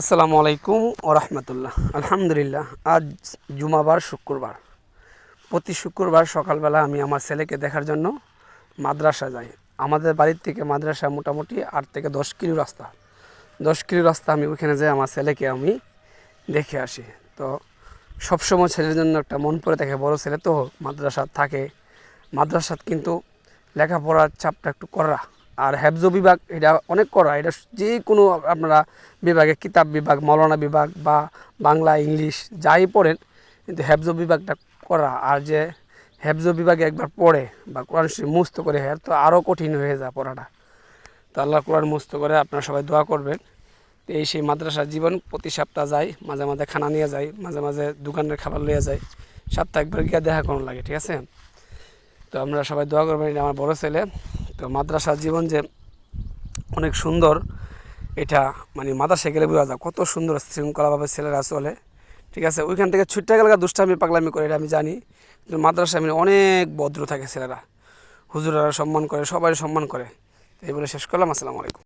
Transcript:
আসসালামু আলাইকুম ও রহমতুল্লাহ। আলহামদুলিল্লাহ, আজ জুমাবার শুক্রবার। প্রতি শুক্রবার সকালবেলা আমি আমার ছেলেকে দেখার জন্য মাদ্রাসা যাই। আমাদের বাড়ির থেকে মাদ্রাসা মোটামুটি আট থেকে দশ কিলো রাস্তা। দশ কিলো রাস্তা আমি ওইখানে যাই, আমার ছেলেকে আমি দেখে আসি। তো সবসময় ছেলের জন্য একটা মন পড়ে থাকে, বড় ছেলে তো মাদ্রাসা থাকে। মাদ্রাসাত কিন্তু লেখাপড়ার চাপটা একটু করা আর হেফজ বিভাগ, এটা অনেক করা, এটা যে কোনো আপনারা বিভাগে, কিতাব বিভাগ মৌলানা বিভাগ বা বাংলা, ইংলিশ যাই পড়েন, কিন্তু হেফজ বিভাগটা করা। আর যে হেফজ বিভাগে একবার পড়ে বা কোরআন শরীফ মুস্ত করে হ্যাঁ তো আরও কঠিন হয়ে যায় পড়াটা। তো আল্লাহ কোরআন মুস্ত করে আপনারা সবাই দোয়া করবেন। এই সেই মাদ্রাসার জীবন প্রতি সপ্তাহ যাই মাঝে মাঝে খানা নিয়ে যাই মাঝে মাঝে দোকানের খাবার নিয়ে যাই সপ্তাহে একবার গিয়ে দেখা করানো লাগে, ঠিক আছে? তো আমরা সবাই দোয়া করবেন, এটা আমার বড় ছেলে। তো মাদ্রাসা জীবন যে অনেক সুন্দর, এটা মানে মাদ্রাসা গেলে বোঝা যায় কত সুন্দর শৃঙ্খলাভাবে ছেলেরা চলে। ঠিক আছে? ওইখান থেকে ছুটতে গেলে দুষ্টামি, পাগলামি করে, এটা আমি জানি। কিন্তু মাদ্রাসা মানে অনেক ভদ্র থাকে ছেলেরা। হুজুরারা সম্মান করে, সবাই সম্মান করে। এই বলে শেষ করলাম। আসসালামু আলাইকুম।